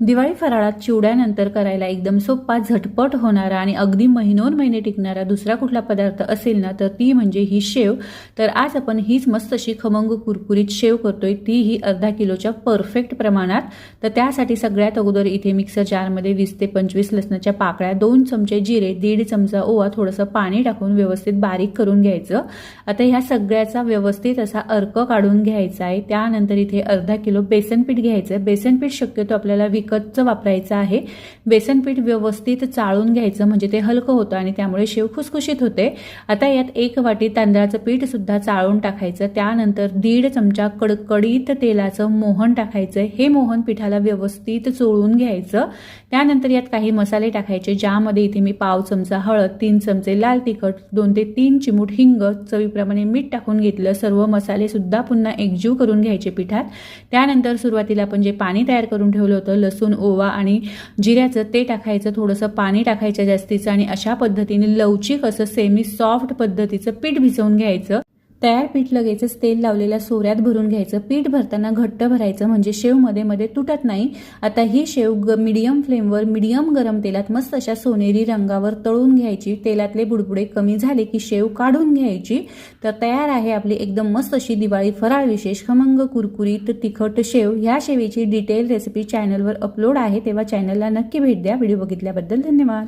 दिवाळी फराळात चिवड्यानंतर करायला एकदम सोपा झटपट होणारा आणि अगदी महिनोन महिने टिकणारा दुसरा कुठला पदार्थ असेल ना तर ती म्हणजे ही शेव. तर आज आपण हीच मस्त अशी खमंग कुरकुरीत शेव करतोय. ती ही अर्धा किलोच्या परफेक्ट प्रमाणात. तर त्यासाठी सगळ्यात अगोदर इथे मिक्सर जारमध्ये वीस ते पंचवीस लसणाच्या पाकळ्या दोन चमचे जिरे दीड चमचा ओवा थोडंसं पाणी टाकून व्यवस्थित बारीक करून घ्यायचं. आता ह्या सगळ्याचा व्यवस्थित असा अर्क काढून घ्यायचा आहे. त्यानंतर इथे अर्धा किलो बेसनपीठ घ्यायचं आहे बेसनपीठ शक्यतो आपल्याला विक विकतचं वापरायचं आहे. बेसन पीठ व्यवस्थित चाळून घ्यायचं म्हणजे ते हलकं होतं आणि त्यामुळे शेव खुसखुशीत होते. आता यात एक वाटी तांदळाचं पीठ सुद्धा चाळून टाकायचं. त्यानंतर दीड चमचा कडकडीत तेलाचं मोहन टाकायचं. हे मोहन पिठाला व्यवस्थित चोळून घ्यायचं. त्यानंतर यात काही मसाले टाकायचे ज्यामध्ये इथे मी पाव चमचा हळद तीन चमचे लाल तिखट दोन ते तीन चिमूट हिंग चवीप्रमाणे मीठ टाकून घेतलं. सर्व मसाले सुद्धा पुन्हा एकजीव करून घ्यायचे पिठात. त्यानंतर सुरुवातीला आपण जे पाणी तयार करून ठेवलं होतं लसूण ओवा आणि जिऱ्याचं ते टाकायचं थोडंसं पाणी टाकायचं जास्तीचं आणि अशा पद्धतीने लवचिक असं सेमी सॉफ्ट पद्धतीचं पीठ भिजवून घ्यायचं. तयार पीठ लगेचच तेल लावलेल्या सोऱ्यात भरून घ्यायचं. पीठ भरताना घट्ट भरायचं म्हणजे शेवमध्ये मध्ये तुटत नाही. आता ही शेव ग मिडियम फ्लेमवर मिडियम गरम तेलात मस्त अशा सोनेरी रंगावर तळून घ्यायची. तेलातले बुडबुडे कमी झाले की शेव काढून घ्यायची. तर तयार आहे आपली एकदम मस्त अशी दिवाळी फराळ विशेष. खमंग कुरकुरीत तिखट शेव ह्या शेवीची डिटेल रेसिपी चॅनलवर अपलोड आहे. तेव्हा चॅनलला नक्की भेट द्या. व्हिडिओ बघितल्याबद्दल धन्यवाद.